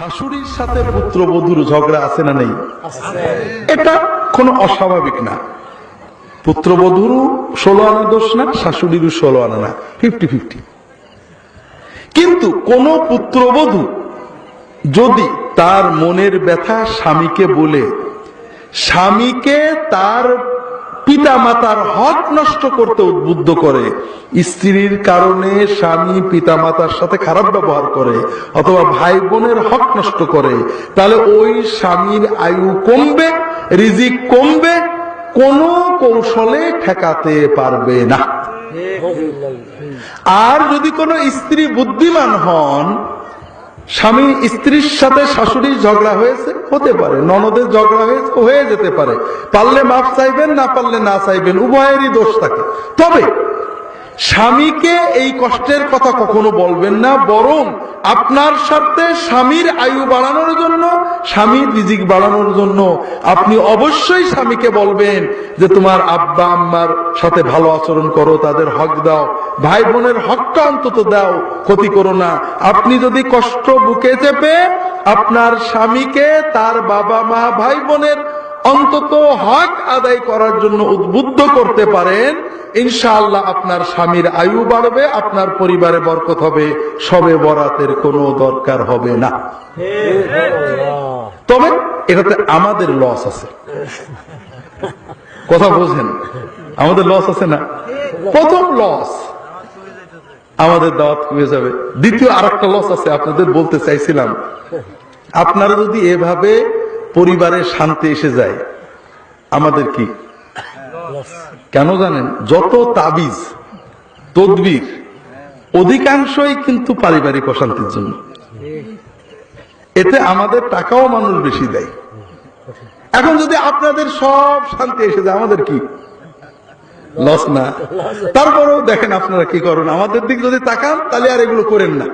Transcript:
শাশুড়ির সাথে পুত্রবধূর ঝগড়া আছে না নেই? এটা কোনো অস্বাভাবিক না। পুত্রবধূরও ষোলো আনা দোষ না, শাশুড়িরও ষোলো আনা না। Fifty fifty. কিন্তু কোন পুত্রবধূ যদি তার মনের ব্যথা স্বামীকে বলে, স্বামীকে তার পিতা মাতার হক নষ্ট করতে উদ্বুদ্ধ করে। স্ত্রীর কারণে স্বামী পিতা মাতার সাথে খারাপ ব্যবহার করে অথবা ভাই বোনের হক নষ্ট করে। তাহলে ওই স্বামীর আয়ু কমবে রিজিক কমবে কোন কৌশলে ঠেকাতে পারবে না। আর যদি কোনো স্ত্রী বুদ্ধিমান হন স্বামী স্ত্রীর সাথে শাশুড়ির ঝগড়া হয়েছে? হতে পারে। ননদের ঝগড়া হয়েছে? হয়ে যেতে পারে। পারলে মাপ চাইবেন, না পারলে না চাইবেন, উভয়েরই দোষ থাকে। তবে স্বামীকে এই কষ্টের কথা কখনো বলবেন না, বরং আপনার সাথে স্বামীর আয়ু বাড়ানোর জন্য, স্বামীর রিজিক বাড়ানোর জন্য আপনি অবশ্যই স্বামীকে বলবেন যে, তোমার আব্বা আম্মার সাথে ভালো আচরণ করো, তাদের হক দাও ভাই বোনের হকটা অন্তত দাও, ক্ষতি করো না। আপনি যদি কষ্ট বুকে চেপে আপনার স্বামীকে, তার বাবা মা ভাই বোনের অন্তত হক আদায় করার জন্য উদ্বুদ্ধ করতে পারেন, ইনশাআল্লাহ আপনার স্বামীর আয়ু বাড়বে, আপনার পরিবারে বরকত হবে, সবে বরাতের কোনো দরকার হবে না। তবে এটাতে আমাদের লস আছে। কথা বোঝেন, আমাদের লস আছে না? প্রথম লস আমাদের দাওয়াত কমে যাবে। দ্বিতীয় আর একটা লস আছে, আপনাদের বলতে চাইছিলাম। আপনারা যদি এভাবে পরিবারের শান্তি এসে যায়, আমাদের কি? কেন জানেন? যত তাবিজ, তদবির, অধিকাংশই কিন্তু পারিবারিক অশান্তির জন্য। এতে আমাদের টাকাও মানুষ বেশি দেয়। এখন যদি আপনাদের সব শান্তি এসে যায়, আমাদের কি? লস না। তারপরেও দেখেন আপনারা কি করেন। আমাদের দিক যদি তাকান, তাহলে আর এগুলো করেন না।